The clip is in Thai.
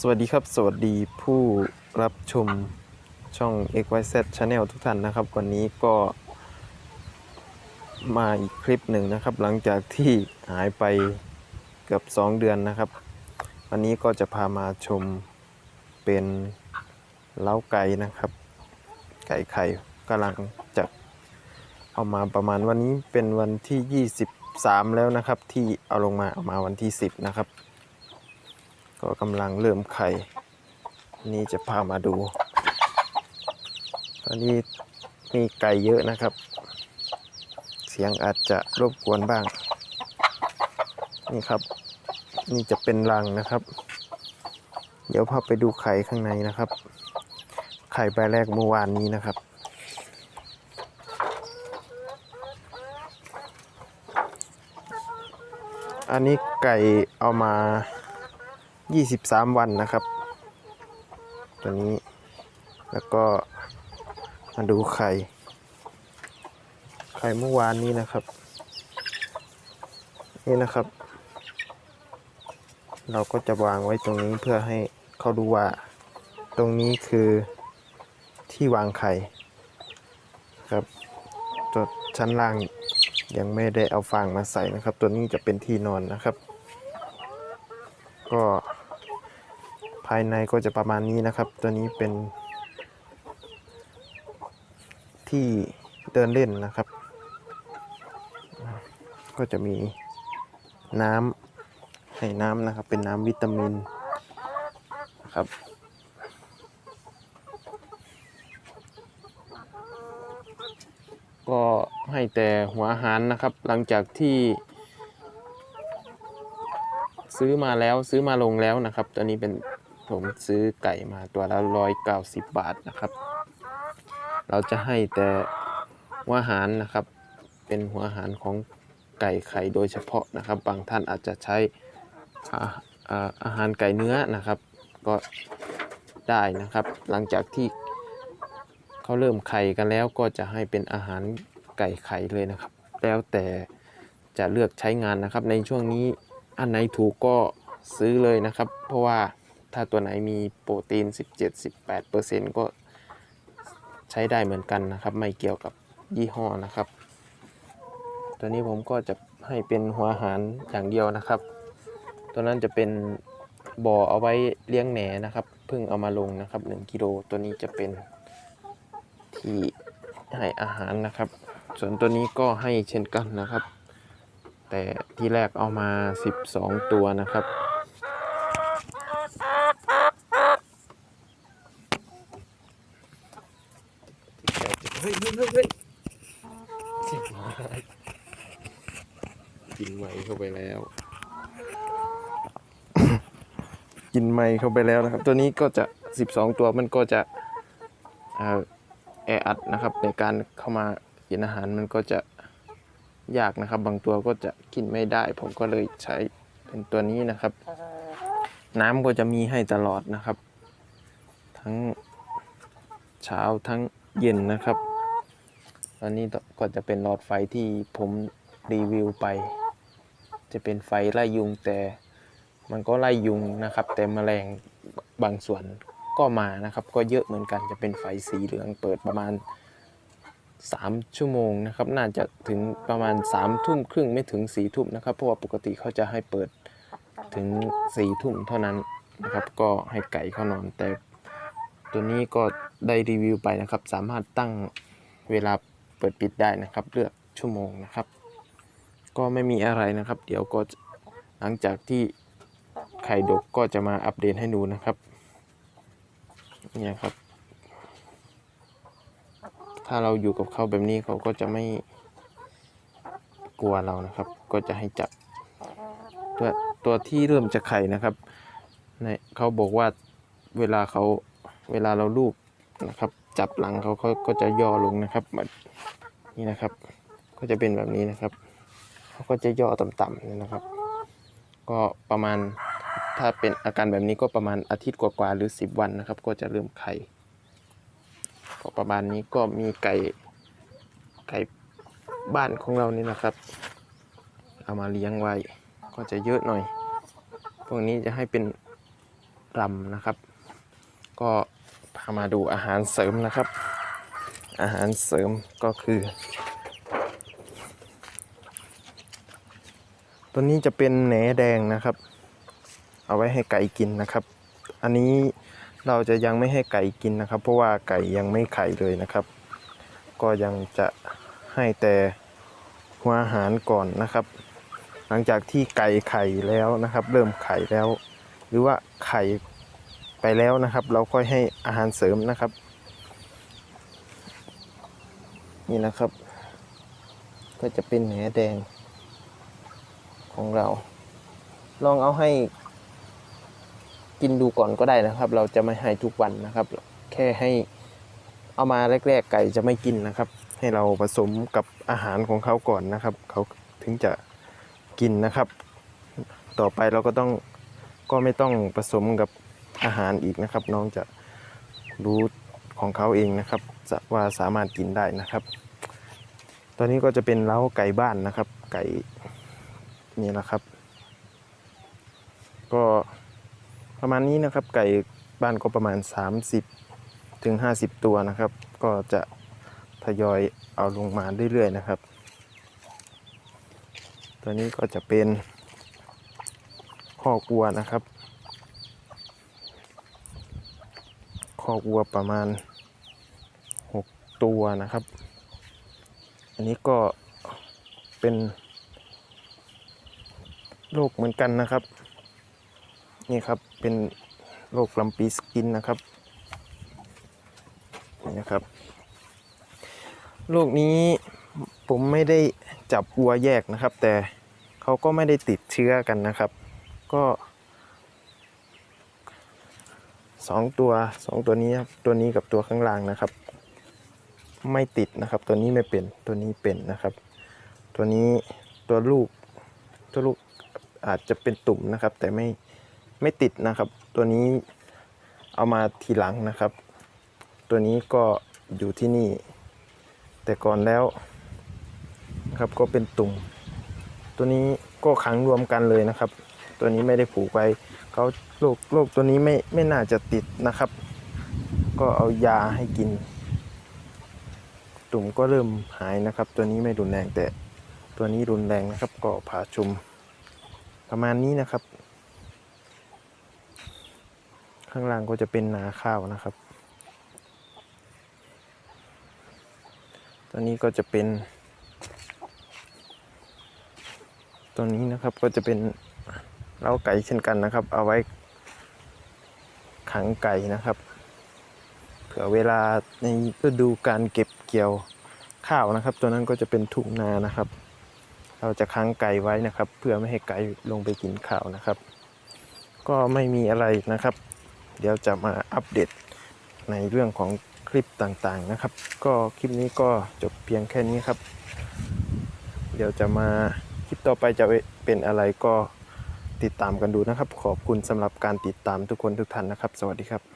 สวัสดีครับ สวัสดีผู้รับชมช่อง XYZ Channel ทุกท่านนะครับ วันนี้ก็มาอีกคลิปหนึ่งนะครับ หลังจากที่หายไปเกือบ 2 เดือนนะครับ วันนี้ก็จะพามาชมเป็นเล้าไก่นะครับ ไก่ไข่กำลังจะเอามาประมาณวันนี้เป็นวันที่ 23 แล้วนะครับ ที่เอาลงมาเอามาวันที่ 10 นะครับ ก็กำลังเริ่มไข่ นี่จะพามาดู ตอนนี้มีไก่เยอะนะครับ เสียงอาจจะรบกวนบ้าง นี่ครับ นี่จะเป็นรังนะครับ เดี๋ยวพาไปดูไข่ข้างในนะครับ ไข่ใบแรกเมื่อวานนี้นะครับ อันนี้ไก่เอามา 23วันนะครับ ตัวนี้แล้วก็มาดูไข่ ไข่เมื่อวานนี้นะครับ นี่นะครับ เราก็จะวางไว้ตรงนี้เพื่อให้เขาดูว่า ตรงนี้คือที่วางไข่ครับตัวชั้นล่างยังไม่ได้เอาฟางมาใส่นะครับ ตัวนี้จะเป็นที่นอนนะครับ ก็ ภายในก็จะประมาณนี้นะครับ ตัวนี้เป็น ที่เดินเล่นนะครับ ก็จะมีน้ำให้น้ำนะครับ เป็นน้ำวิตามินนะครับก็ให้แต่หัวอาหารนะครับ หลังจากที่ซื้อมาแล้วซื้อมาลงแล้วนะครับ ตัวนี้เป็น ผมซื้อไก่มาตัวละร้อยเก้าสิบบาทนะครับ เราจะให้แต่หัวอาหารนะครับ เป็นหัวอาหารของไก่ไข่โดยเฉพาะนะครับ บางท่านอาจจะใช้อาหารไก่เนื้อนะครับ ก็ได้นะครับ หลังจากที่เขาเริ่มไข่กันแล้วก็จะให้เป็นอาหารไก่ไข่เลยนะครับ แล้วแต่จะเลือกใช้งานนะครับ ในช่วงนี้อันไหนถูกก็ซื้อเลยนะครับ เพราะว่า ถ้าตัวไหนมีโปรตีน 17-18%ก็ใช้ได้เหมือนกันนะครับ ไม่เกี่ยวกับยี่ห้อนะครับ ตัวนี้ผมก็จะให้เป็นหัวอาหารอย่างเดียวนะครับ ตัวนั้นจะเป็นบ่อเอาไว้เลี้ยงแหนนะครับเพิ่งเอามาลงนะครับ1กิโลตัวนี้จะเป็นที่ให้อาหารนะครับ ส่วนตัวนี้ก็ให้เช่นกันนะครับ แต่ที่แรกเอามา 12 ตัวนะครับ เฮ้ยเฮ้ยเฮ้ยเฮ้ยกินไม้ เข้าไปแล้ว กินไม้เข้าไปแล้วนะครับ ตัวนี้ก็จะ 12 ตัวมันก็จะแออัดนะครับ ในการเข้ามากินอาหารมันก็จะยากนะครับ บางตัวก็จะกินไม่ได้ ผมก็เลยใช้เป็นตัวนี้นะครับ น้ำก็จะมีให้ตลอดนะครับ ทั้งเช้าทั้งเย็นนะครับ ตอนนี้ก็จะเป็นหลอดไฟที่ผมรีวิวไป จะเป็นไฟไล่ยุงแต่มันก็ไล่ยุงนะครับ แต่แมลงบางส่วนก็มานะครับ ก็เยอะเหมือนกันจะเป็นไฟสีเหลืองเปิดประมาณ 3 ชั่วโมงนะครับ น่าจะถึงประมาณ3ามทุ่มครึ่งไม่ถึง4ี่ทุ่มนะครับ เพราะว่าปกติเขาจะให้เปิดถึง4ี่ทุ่มเท่านั้นนะครับ ก็ให้ไก่เขานอน แต่ตัวนี้ก็ได้รีวิวไปนะครับ สามารถตั้งเวลาเปิดปิดได้นะครับ เลือกชั่วโมงนะครับ ก็ไม่มีอะไรนะครับ เดี๋ยวก็หลังจากที่ไข่ดกก็จะมาอัปเดตให้ดูนะครับเนี่ยครับ ถ้าเราอยู่กับเขาแบบนี้เขาก็จะไม่กลัวเรานะครับ ก็จะให้จับ ตัวตัวที่เริ่มจะไข่นะครับในเขาบอกว่าเวลาเขาเวลาเราลูบนะครับ จับหลังเขาเขาก็จะย่อลงนะครับแบบนี่นะครับ ก็จะเป็นแบบนี้นะครับ เขาก็จะย่อต่ำๆนี่นะครับ ก็ประมาณถ้าเป็นอาการแบบนี้ก็ประมาณอาทิตย์กว่าๆหรือ 10 วันนะครับ ก็จะเริ่มไข่ก็ประมาณนี้ก็มีไก่ไก่บ้านของเรานี่นะครับ เอามาเลี้ยงไว้ ก็จะเยอะหน่อย พวกนี้จะให้เป็นรำนะครับ ก็พามาดูอาหารเสริมนะครับ อาหารเสริมก็คือ ตัวนี้จะเป็นแหนแดงนะครับ เอาไว้ให้ไก่กินนะครับ อันนี้เราจะยังไม่ให้ไก่กินนะครับ เพราะว่าไก่ยังไม่ไข่เลยนะครับ ก็ยังจะให้แต่หัวอาหารก่อนนะครับ หลังจากที่ไก่ไข่แล้วนะครับ เริ่มไข่แล้ว หรือว่าไข่ไปแล้วนะครับ เราค่อยให้อาหารเสริมนะครับ นี่นะครับ ก็จะเป็นแหนแดง ของเรา ลองเอาให้กินดูก่อนก็ได้นะครับ เราจะไม่ให้ทุกวันนะครับ แค่ให้เอามาแรก ๆ ไก่จะไม่กินนะครับ ให้เราผสมกับอาหารของเขาก่อนนะครับ เขาถึงจะกินนะครับ ต่อไปเราก็ต้องก็ไม่ต้องผสมกับอาหารอีกนะครับ น้องจะรู้ของเขาเองนะครับว่าสามารถกินได้นะครับ ตอนนี้ก็จะเป็นเล้าไก่บ้านนะครับ ไก่ นี่นะครับ ก็ประมาณนี้นะครับ ไก่บ้านก็ประมาณ 30ถึง50 ตัวนะครับ ก็จะทยอยเอาลงมาเรื่อยๆนะครับ ตัวนี้ก็จะเป็นข้อกวัวนะครับข้อกวัวประมาณ 6 ตัวนะครับ อันนี้ก็เป็น โรคเหมือนกันนะครับ นี่ครับเป็นโรคลำปีสกินนะครับนี่นะครับโรคนี้ผมไม่ได้จับวัวแยกนะครับ แต่เขาก็ไม่ได้ติดเชื้อกันนะครับ ก็สองตัวสองตัวนี้ครับตัวนี้กับตัวข้างล่างนะครับ ไม่ติดนะครับ ตัวนี้ไม่เป็นตัวนี้เป็นนะครับ ตัวนี้ตัวลูกตัวลูก อาจจะเป็นตุ่มนะครับ แต่ไม่ไม่ติดนะครับ ตัวนี้เอามาทีหลังนะครับ ตัวนี้ก็อยู่ที่นี่ แต่ก่อนแล้วนะครับก็เป็นตุ่ม ตัวนี้ก็ขังรวมกันเลยนะครับ ตัวนี้ไม่ได้ผูกไว้เขาโรคโรคตัวนี้ไม่ไม่น่าจะติดนะครับ ก็เอายาให้กิน ตุ่มก็เริ่มหายนะครับ ตัวนี้ไม่รุนแรงแต่ตัวนี้รุนแรงนะครับก็ผ่าชุม ประมาณนี้นะครับ ข้างล่างก็จะเป็นนาข้าวนะครับตัวนี้ก็จะเป็นตัวนี้นะครับก็จะเป็นเล้าไก่เช่นกันนะครับ เอาไว้ขังไก่นะครับ เผื่อเวลาในฤดูการเก็บเกี่ยวข้าวนะครับ ตัวนั้นก็จะเป็นทุ่งนานะครับ เราจะค้างไก่ไว้นะครับ เพื่อไม่ให้ไก่ลงไปกินข้าวนะครับ ก็ไม่มีอะไรนะครับ เดี๋ยวจะมาอัปเดตในเรื่องของคลิปต่างๆนะครับ ก็คลิปนี้ก็จบเพียงแค่นี้ครับ เดี๋ยวจะมาคลิปต่อไปจะเป็นอะไรก็ติดตามกันดูนะครับ ขอบคุณสำหรับการติดตามทุกคนทุกท่านนะครับ สวัสดีครับ